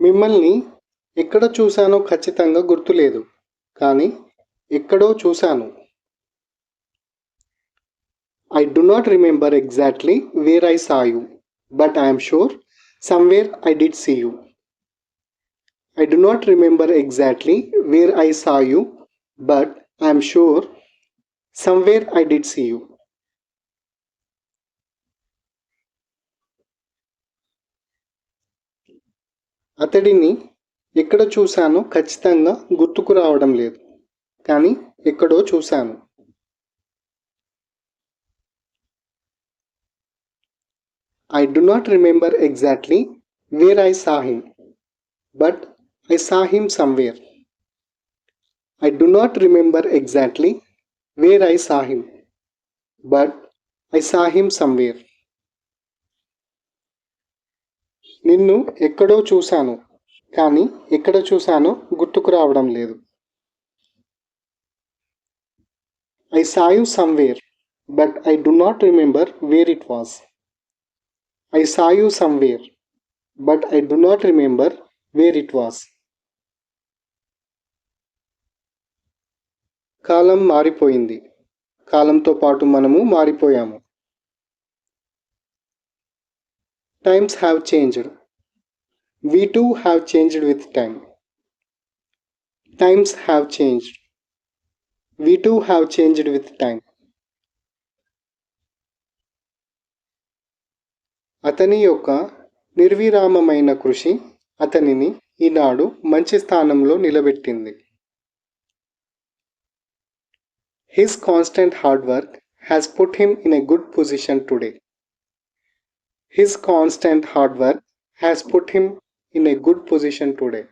మిమ్మల్ని ఎక్కడ చూశానో ఖచ్చితంగా గుర్తులేదు కానీ ఎక్కడో చూశాను. I do not remember exactly where I saw you but I'm sure somewhere I did see you I do not remember exactly where I saw you but I'm sure somewhere I did see you అతడిని ఎక్కడ చూశానో ఖచ్చితంగా గుర్తుకు రావడం లేదు. కానీ ఎక్కడో చూశాను. I do not remember exactly where I saw but I saw him somewhere I do not remember exactly where I saw but I saw him somewhere నిన్ను ఎక్కడో చూశాను కానీ ఎక్కడ చూశానో గుర్తుకు రావడం లేదు. I saw you somewhere but I do not remember where it was I saw you somewhere but I do not remember where it was కాలం మారిపోయింది. కాలంతో పాటు మనము మారిపోయాము. Times have changed We too have changed with time. Times have changed. We too have changed with time. అతని యొక్క నిర్విరామమైన కృషి అతనిని ఈనాడు మంచి స్థానంలో నిలబెట్టింది his constant hard work has put him in a good position today his constant hard work has put him in a good position today.